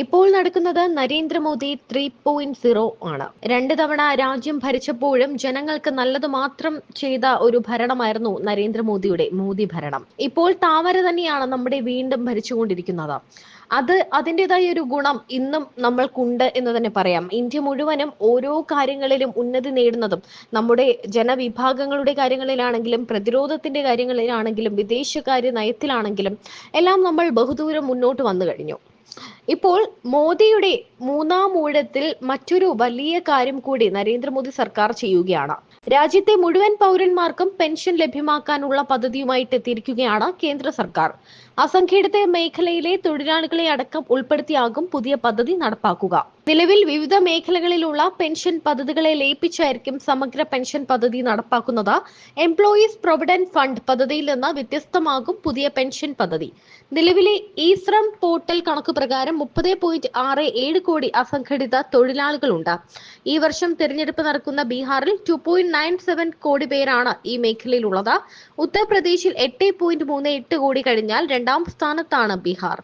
ഇപ്പോൾ നടക്കുന്നത് Narendra Modi three point zero ആണ്. രണ്ട് തവണ രാജ്യം ഭരിച്ചപ്പോഴും ജനങ്ങൾക്ക് നല്ലത് മാത്രം ചെയ്ത ഒരു ഭരണമായിരുന്നു നരേന്ദ്രമോദിയുടെ മോദി ഭരണം. ഇപ്പോൾ താമര തന്നെയാണ് നമ്മുടെ വീണ്ടും ഭരിച്ചുകൊണ്ടിരിക്കുന്നത്. അത് അതിന്റെതായ ഒരു ഗുണം ഇന്നും നമ്മൾക്കുണ്ട് എന്ന് തന്നെ പറയാം. ഇന്ത്യ മുഴുവനും ഓരോ കാര്യങ്ങളിലും ഉന്നതി നേടുന്നതും നമ്മുടെ ജനവിഭാഗങ്ങളുടെ കാര്യങ്ങളിലാണെങ്കിലും പ്രതിരോധത്തിന്റെ കാര്യങ്ങളിലാണെങ്കിലും വിദേശകാര്യ നയത്തിലാണെങ്കിലും എല്ലാം നമ്മൾ ബഹുദൂരം മുന്നോട്ട് വന്നു കഴിഞ്ഞു. ഇപ്പോൾ മോദിയുടെ മൂന്നാം ഊഴത്തിൽ മറ്റൊരു വലിയ കാര്യം കൂടി നരേന്ദ്രമോദി സർക്കാർ ചെയ്യുകയാണ്. രാജ്യത്തെ മുഴുവൻ പൗരന്മാർക്കും പെൻഷൻ ലഭ്യമാക്കാനുള്ള പദ്ധതിയുമായിട്ട് എത്തിയിരിക്കുകയാണ് കേന്ദ്ര സർക്കാർ. അസംഘടിത മേഖലയിലെ തൊഴിലാളികളെ അടക്കം ഉൾപ്പെടുത്തിയാകും പുതിയ പദ്ധതി നടപ്പാക്കുക. നിലവിൽ വിവിധ മേഖലകളിലുള്ള പെൻഷൻ പദ്ധതികളെ ലയിപ്പിച്ചായിരിക്കും സമഗ്ര പെൻഷൻ പദ്ധതി നടപ്പാക്കുന്നത്. എംപ്ലോയീസ് പ്രൊവിഡന്റ് ഫണ്ട് പദ്ധതിയിൽ നിന്ന് വ്യത്യസ്തമാകും പുതിയ പെൻഷൻ പദ്ധതി. നിലവിലെ ഈശ്രം പോർട്ടൽ കണക്ക് പ്രകാരം മുപ്പത് പോയിന്റ് ആറ് ഏഴ് കോടി അസംഘടിത തൊഴിലാളികളുണ്ട്. ഈ വർഷം തിരഞ്ഞെടുപ്പ് നടക്കുന്ന ബീഹാറിൽ ടു പോയിന്റ് നയൻ സെവൻ കോടി പേരാണ് ഈ മേഖലയിലുള്ളത്. ഉത്തർപ്രദേശിൽ എട്ട് പോയിന്റ് മൂന്ന് എട്ട് കോടി കഴിഞ്ഞാൽ രണ്ടാം സ്ഥാനത്താണ് ബീഹാർ.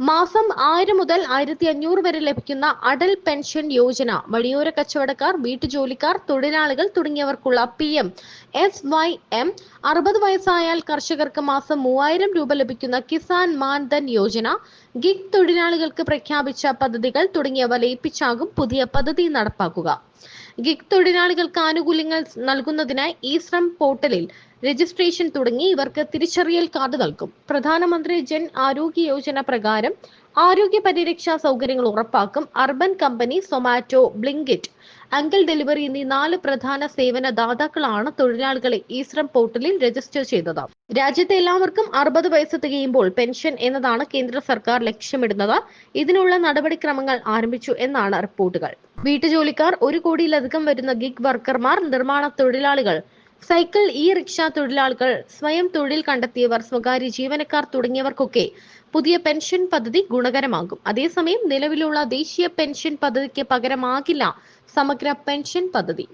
മാസം ആയിരം മുതൽ ആയിരത്തി അഞ്ഞൂറ് വരെ ലഭിക്കുന്ന അടൽ പെൻഷൻ യോജന വഴിയോര കച്ചവടക്കാർ വീട്ടുജോലിക്കാർ തൊഴിലാളികൾ തുടങ്ങിയവർക്കുള്ള P M S Y M അറുപത് വയസ്സായാൽ കർഷകർക്ക് മാസം മൂവായിരം രൂപ ലഭിക്കുന്ന കിസാൻ മാൻധൻ യോജന ഗിഗ് തൊഴിലാളികൾക്ക് പ്രഖ്യാപിച്ച പദ്ധതികൾ തുടങ്ങിയവ ലയിപ്പിച്ചാകും പുതിയ പദ്ധതി നടപ്പാക്കുക. ഗിഗ് തൊഴിലാളികൾക്ക് ആനുകൂല്യങ്ങൾ നൽകുന്നതിനായി ഈ ശ്രം പോർട്ടലിൽ രജിസ്ട്രേഷൻ തുടങ്ങി. ഇവർക്ക് തിരിച്ചറിയൽ കാർഡ് നൽകും. പ്രധാനമന്ത്രി ജൻ ആരോഗ്യ യോജന പ്രകാരം ആരോഗ്യ പരിരക്ഷാ സൗകര്യങ്ങൾ ഉറപ്പാക്കും. Urban Company Zomato Blinkit Uncle delivery എന്നീ നാല് പ്രധാന സേവന ദാതാക്കളാണ് തൊഴിലാളികളെ ഈശ്രം പോർട്ടലിൽ രജിസ്റ്റർ ചെയ്തത്. രാജ്യത്തെ എല്ലാവർക്കും അറുപത് വയസ്സ് തികയുമ്പോൾ പെൻഷൻ എന്നതാണ് കേന്ദ്ര സർക്കാർ ലക്ഷ്യമിടുന്നത്. ഇതിനുള്ള നടപടിക്രമങ്ങൾ ആരംഭിച്ചു എന്നാണ് റിപ്പോർട്ടുകൾ. വീട്ടുജോലിക്കാർ ഒരു കോടിയിലധികം വരുന്ന ഗിഗ് വർക്കർമാർ നിർമ്മാണ തൊഴിലാളികൾ സൈക്കിൾ ഇ റിക്ഷ തൊഴിലാളികൾ സ്വയം തൊഴിൽ കണ്ടെത്തിയവർ സ്വകാര്യ ജീവനക്കാർ തുടങ്ങിയവർക്കൊക്കെ പുതിയ പെൻഷൻ പദ്ധതി ഗുണകരമാകും. അതേസമയം നിലവിലുള്ള ദേശീയ പെൻഷൻ പദ്ധതിക്ക് പകരമാകില്ല സമഗ്ര പെൻഷൻ പദ്ധതി.